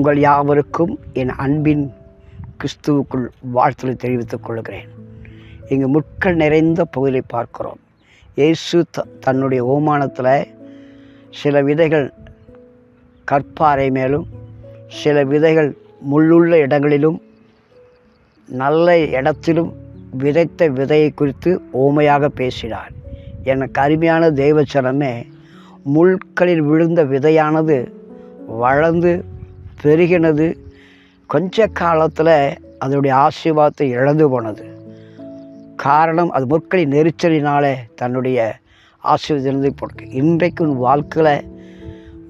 உங்கள் யாவருக்கும் என் அன்பின் கிறிஸ்துவுக்குள் வாழ்த்துக்களை தெரிவித்துக் கொள்கிறேன். இங்கு முட்கள் நிறைந்த பகுதியை பார்க்கிறோம். இயேசு த தன்னுடைய ஓமானத்தில் சில விதைகள் கற்பாறை மேலும் சில விதைகள் முள்ளுள்ள இடங்களிலும் நல்ல இடத்திலும் விதைத்த விதையை குறித்து ஓமையாக பேசினார். எனக்கு அருமையான தெய்வச்சனமே முள்களில் விழுந்த விதையானது வளர்ந்து பெருகினது. கொஞ்ச காலத்தில் அதனுடைய ஆசீர்வாதத்தை இழந்து போனது. காரணம் அது முட்களின் நெரிச்சலினாலே தன்னுடைய ஆசீர்வாதத்தை போட்டு இன்றைக்கு உன் வாழ்க்கையில்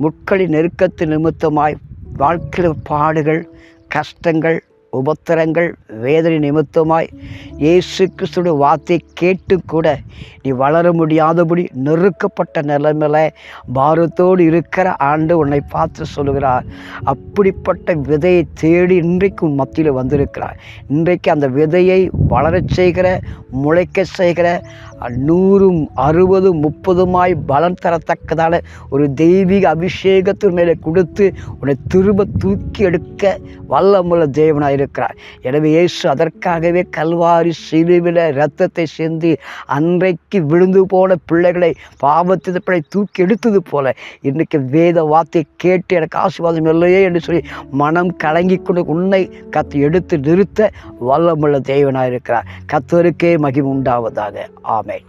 முட்களின் நெருக்கத்து நிமித்தமாய் வாழ்க்கையில் பாடுகள் கஷ்டங்கள் உபத்திரங்கள் வேதனை நிமித்தமாய் இயேசு கிறிஸ்துடைய வார்த்தை கேட்டு கூட நீ வளர முடியாதபடி நெருக்கப்பட்ட நிலைமையில பாரத்தோடு இருக்கிற ஆண்டு உன்னை பார்த்து சொல்கிறார் அப்படிப்பட்ட விதையை தேடி இன்றைக்கு உன் மத்தியில் வந்திருக்கிறார். இன்றைக்கு அந்த விதையை வளரச் செய்கிற முளைக்க செய்கிற நூறும் அறுபதும் முப்பதுமாய் பலம் தரத்தக்கதான ஒரு தெய்வீக அபிஷேகத்தின் மேலே கொடுத்து உன்னை திரும்ப தூக்கி எடுக்க வல்லமுள்ள தேவனாக இருக்கிறார். எனவே இயேசு அதற்காகவே கல்வாரி சிலுவில இரத்தத்தை சிந்தி அன்றைக்கு விழுந்து போன பிள்ளைகளை பாவத்தின் பிள்ளை தூக்கி எடுத்தது போல இன்றைக்கு வேத வார்த்தையை கேட்டு எனக்கு ஆசீர்வாதம் இல்லையே என்று சொல்லி மனம் கலங்கி கொண்டு உன்னை கத்து எடுத்து நிறுத்த வல்லமுள்ள தேவனாக இருக்கிறார். கத்தருக்கே மகிமை உண்டாவதாக. ஆமென்.